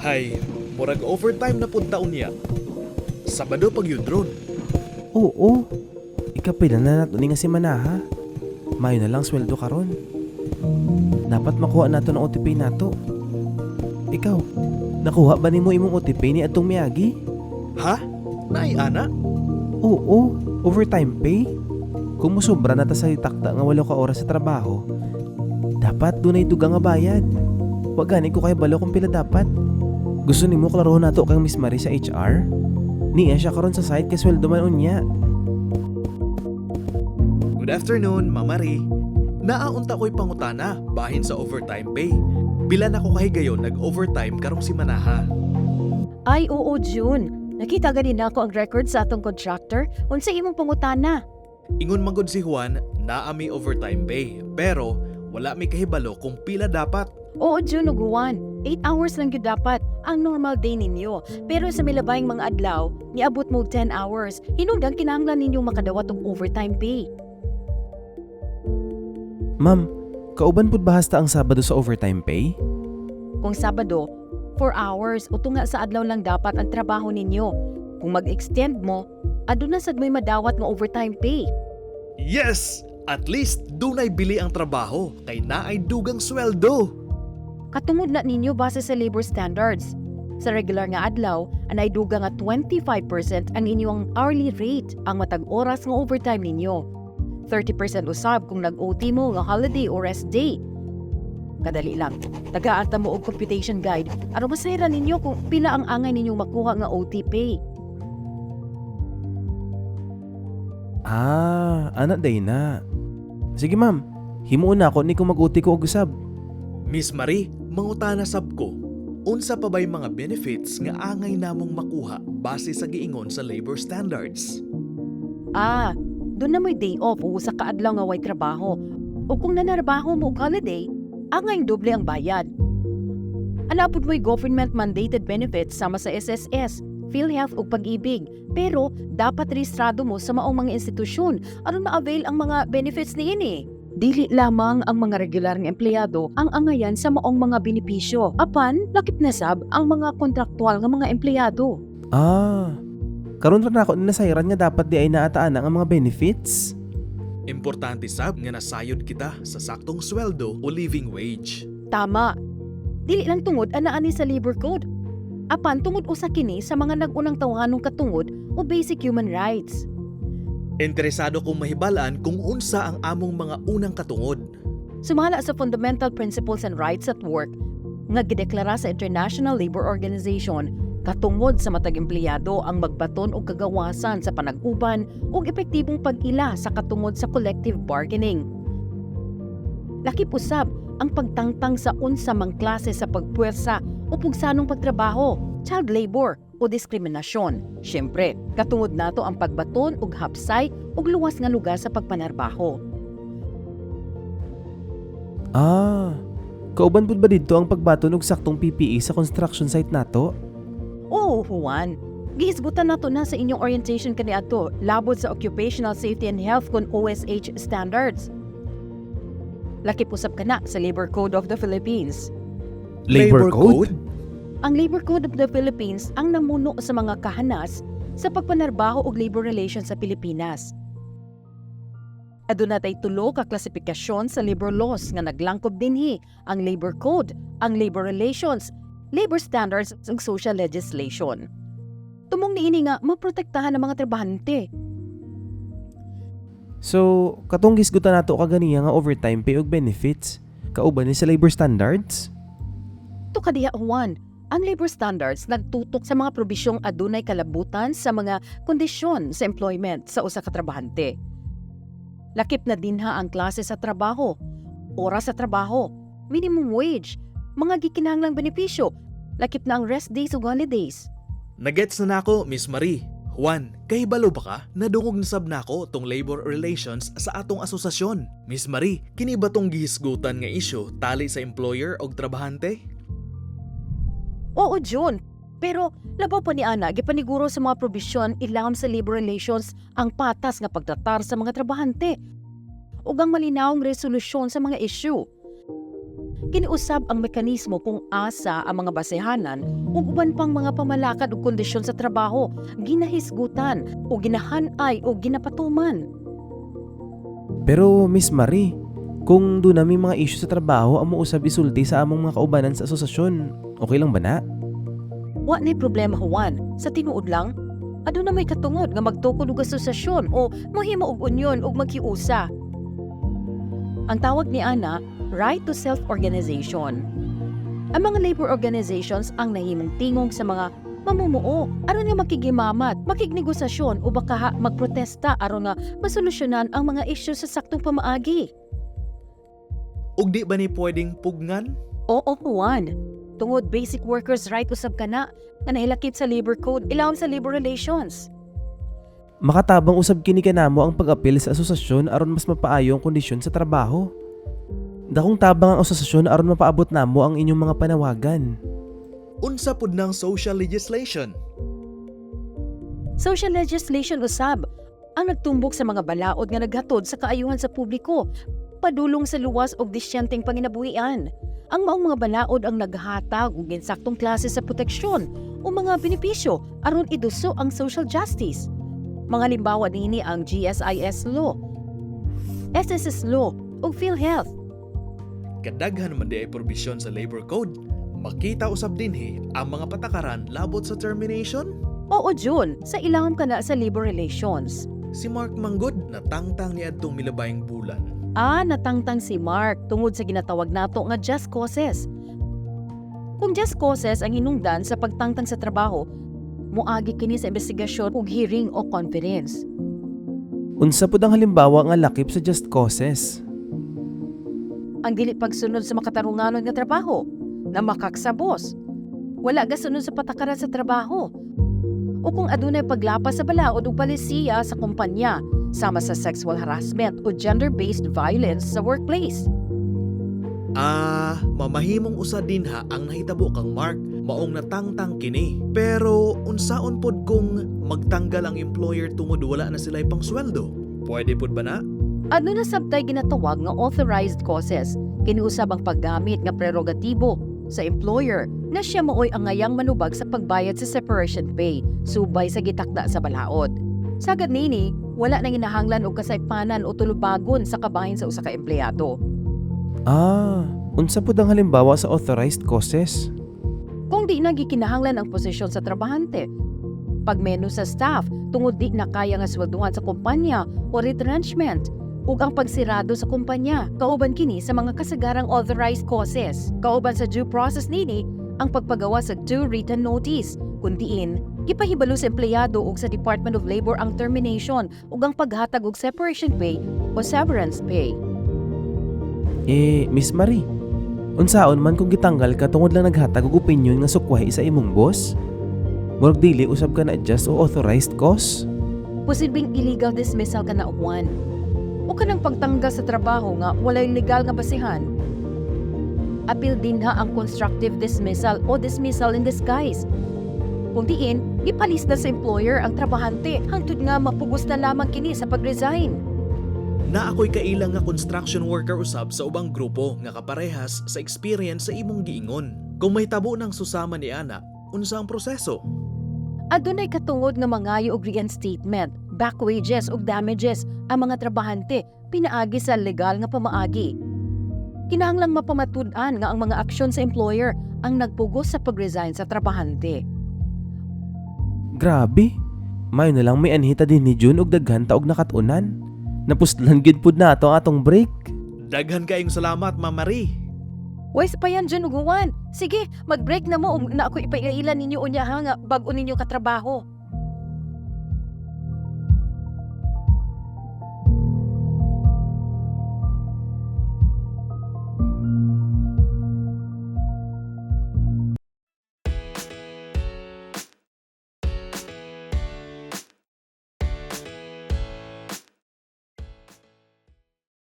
Hay, murag overtime na punta unya. Sabado pag yun drone. Oo. Ikapila na nato ni nga si Manaha. Mayo na lang sweldo karon. Dapat makuha nato ng OTP nato. Ikaw, nakuha ba nimo imong OTP ni atong Miyagi? Ha? Naay ana? Oo, overtime pay. Kung musobra na ta sa takda nga walo ka oras sa trabaho, dapat dunay dugang nga bayad. Wa gani ko kay balo kung pila dapat. Gusto nimo klarohon nato kang Miss Marie sa HR? Niya siya karon sa site kay sweldo man unya. Good afternoon, Mama Ray. Naaunta ko'y pangutana bahin sa overtime pay. Pila na ko kahigayon nag-overtime karong si Manaha. Ay, oo, June. Nakita ganin ako ang record sa atong contractor. Unsa imong pangutana? Ingon magod si Juan, naa mi overtime pay. Pero, wala mi kahibalo kung pila dapat. Oo, June ug Juan. 8 hours lang gyud dapat ang normal day ninyo. Pero sa milabayng mga adlaw, niabot mo og 10 hours. Hinungdan kinahanglan ninyong makadawat og overtime pay. Ma'am, kauban pud ba hasta ang Sabado sa overtime pay? Kung Sabado, 4 hours o tunga sa adlaw lang dapat ang trabaho ninyo. Kung mag-extend mo, aduna sad mo'y madawat nga overtime pay. Yes! At least, dunay bili ang trabaho kay naay dugang sweldo. Katungod na ninyo base sa labor standards. Sa regular nga adlaw, anay duga nga 25% ang inyong hourly rate ang matag oras nga overtime ninyo. 30% usab kung nag-OT mo nga holiday or rest day. Kadali lang. Tagaan ta mo og computation guide aron masayra ninyo kung pila ang angay ninyong makuha nga OT pay. Ah, anak day na. Sige ma'am, himuon na ako ni kung mag-uti ko og usab. Miss Marie, mangutana sab ko. Unsa pa ba'y mga benefits nga angay namong makuha base sa giingon sa labor standards? Ah, doon na mo'y day off o sa kaadlaw nga way trabaho. O kung nanarbaho mo og holiday, angay doble ang bayad. Anapod mo'y government mandated benefits sama sa SSS, PhilHealth ug pag-ibig. Pero dapat rehistrado mo sa maong mga institusyon aron ma-avail ang mga benefits niini. Dili lamang ang mga regular nga empleyado ang angayan sa maong mga benepisyo. Apan, lakip na sab ang mga kontraktual nga mga empleyado. Ah, karon ra na ako nasayran nga dapat di ay naataan ang mga benefits. Importante sab nga nasayod kita sa saktong sweldo o living wage. Tama. Dili lang tungod anaan ni sa labor code. Apan tungod usa kini sa mga nag-unang tawhanong katungod o basic human rights. Interesado kong mahibalaan kung unsa ang among mga unang katungod. Sumala sa Fundamental Principles and Rights at Work nga gideklara sa International Labor Organization katungod sa matag empleyado ang magbaton og kagawasan sa panag-uban ug epektibong pag-ila sa katungod sa collective bargaining. Lakip usab ang pagtangtang sa unsa mang klase sa pagpuwersa o pugsanong pagtrabaho, child labor o diskriminasyon. Siyempre, katungod nato ang pagbaton ug hapsay ug luwas nga lugar sa pagpanarbaho. Ah, kauban pud ba didto ang pagbaton og saktong PPE sa construction site nato? Oo, Juan. Gihisgutan nato na sa inyong orientation kaniadto labot sa Occupational Safety and Health kon OSH standards. Lakip usab kana sa Labor Code of the Philippines. Ang Labor Code of the Philippines ang namuno sa mga kahanas sa pagpanarbaho og labor relations sa Pilipinas. Aduna tay tulo ka klasifikasyon sa labor laws nga naglangkob dinhi ang Labor Code, ang Labor Relations, Labor Standards ug Social Legislation. Tumong niini nga maprotektahan ang mga trabahante. So, katong gisgutan nato kaganiya nga overtime pay ug benefits. Kauban ni sa labor standards? To kadiya Juan, ang labor standards nagtutok sa mga probisyong adunay kalabutan sa mga kondisyon sa employment sa usa ka trabahante. Lakip na dinha ang klase sa trabaho, oras sa trabaho, minimum wage, mga gikinahanglang benepisyo, lakip na ang rest days ug holidays. Nagets na nako, Miss Marie. Juan, kahibalo ba ka? Nadungog na sab nako tong labor relations sa atong asosasyon. Miss Marie, kini ba tong gihisgutan nga isyu tali sa employer og trabahante? Oo, John. Pero labaw pa ni Ana, gipaniguro sa mga probisyon ilahom sa labor relations ang patas nga pagtratar sa mga trabahante ug ang malinawong resolusyon sa mga issue. kiniusab ang mekanismo kung asa ang mga basehanan ug uban pang mga pamalakad ug kondisyon sa trabaho ginahisgutan o ginahanay o ginapatuman. Pero Miss Marie, kung doon na may mga issue sa trabaho ang usab isulti sa among mga kaubanan sa asosasyon, okay lang ba na? Wa nay problema Juan, sa tinuod lang, ado na may katungod nga magtukod og asosasyon o mohimo og unyon ug maghiusa. Ang tawag ni Ana, right to self-organization. Ang mga labor organizations ang nahimong tingog sa mga mamumuo aron nga makigimamat, makignegosasyon o baka magprotesta aron nga masolusyonan ang mga isyu sa saktong pamaagi. Ug di ba ni pwedeng pugnan? Oo, Juan. Tungod basic workers right usab ka na nga nahilakip sa labor code ilawom sa labor relations. Makatabang usab kini kanamo ang pag-apil sa asosasyon aron mas mapaayo ang kondisyon sa trabaho. Dakong tabang ang asosasyon aron mapaabot namo ang inyong mga panawagan. Unsa pud ng social legislation? Social legislation usab ang nagtumbok sa mga balaod nga naghatod sa kaayuhan sa publiko, padulong sa luwas og disyenteng panginabuhian. Ang maong mga balaod ang naghatag og insaktong klase sa proteksyon o mga benepisyo aron iduso ang social justice. Mga limbawa nini ang GSIS law, SSS law ug PhilHealth. Kadaghan man di ay probisyon sa labor code. Makita usab dinhi ang mga patakaran labot sa termination. Oo, Jun, sa ilawom ka na sa labor relations. Si Mark Manggod natangtang ni adtong milabayng bulan. Ah, natangtang si Mark tungod sa ginatawag nato nga just causes. Kung just causes ang hinungdan sa pagtangtang sa trabaho, muagi kini sa investigasyon ug hearing o conference. Unsa pud ang halimbawa nga lakip sa just causes? Ang dili pagsunod sa makatarunganon nga trabaho, na makaksabos. Wala gasunod sa patakaran sa trabaho. O kung adunay paglapas sa balaod ug palisiya sa kumpanya, sama sa sexual harassment o gender-based violence sa workplace. Ah, mamahimong usa din ha ang nahitabo kang Mark maong natangtang kini. Pero unsaon pod kung magtanggal ang employer tungod wala na sila'y pangsweldo? Pwede pod ba na? Ano na sabtay ginatawag nga authorized causes, kiniusab ang paggamit nga prerogatibo sa employer na siya maoy ang ngayang manubag sa pagbayad sa separation pay, subay sa gitakda sa balaod. Sagad nini, wala nang inahanglan og kasaypanan o tulubagon sa kabahin sa usa ka empleyado. Ah, unsa pud ang halimbawa sa authorized causes? Kung di na gikinahanglan ang posisyon sa trabahante, pagmenu sa staff tungod di na kaya nga swelduhan sa kumpanya o retrenchment, ug ang pagsirado sa kumpanya kauban kini sa mga kasagarang authorized causes kauban sa due process nini ang pagpagawa sa due written notice kundiin gipahibalo sa empleyado ug sa Department of Labor ang termination ug ang paghatag og separation pay o severance pay Eh, Miss Marie, unsaon man kung gitanggal ka tungod lang naghatag og opinion nga sukwahi sa imong boss? Murag dili usab ka na just o authorized cause? posibleng illegal dismissal ka na uwan o kanang pagtanggal sa trabaho nga walay legal nga basihan apil din ha ang constructive dismissal o dismissal in disguise kung diin ipalis na sa employer ang trabahante hangtod nga mapugos na lamang kini sa pag-resign Na ako'y kailang nga construction worker usab sa ubang grupo nga kaparehas sa experience sa imong giingon. Kung may tabo ng susama ni Ana, unsa ang proseso? adunay katungod nga mangayo og reinstatement back wages ug damages ang mga trabahante pinaagi sa legal nga pamaagi kinahanglang mapamatud-an nga ang mga aksyon sa employer ang nagpugos sa pag-resign sa trabahante Grabe. May na lang may anhita din ni June og daghan ta og nakatunan. Napustlan gid pud na ato atong break. Daghan kayong salamat, Ma'am Marie. Wais pa yan dyan uguwan. Sige, mag-break na mo ug na ako ipailan ninyo unya ha nga bago ninyo katrabaho.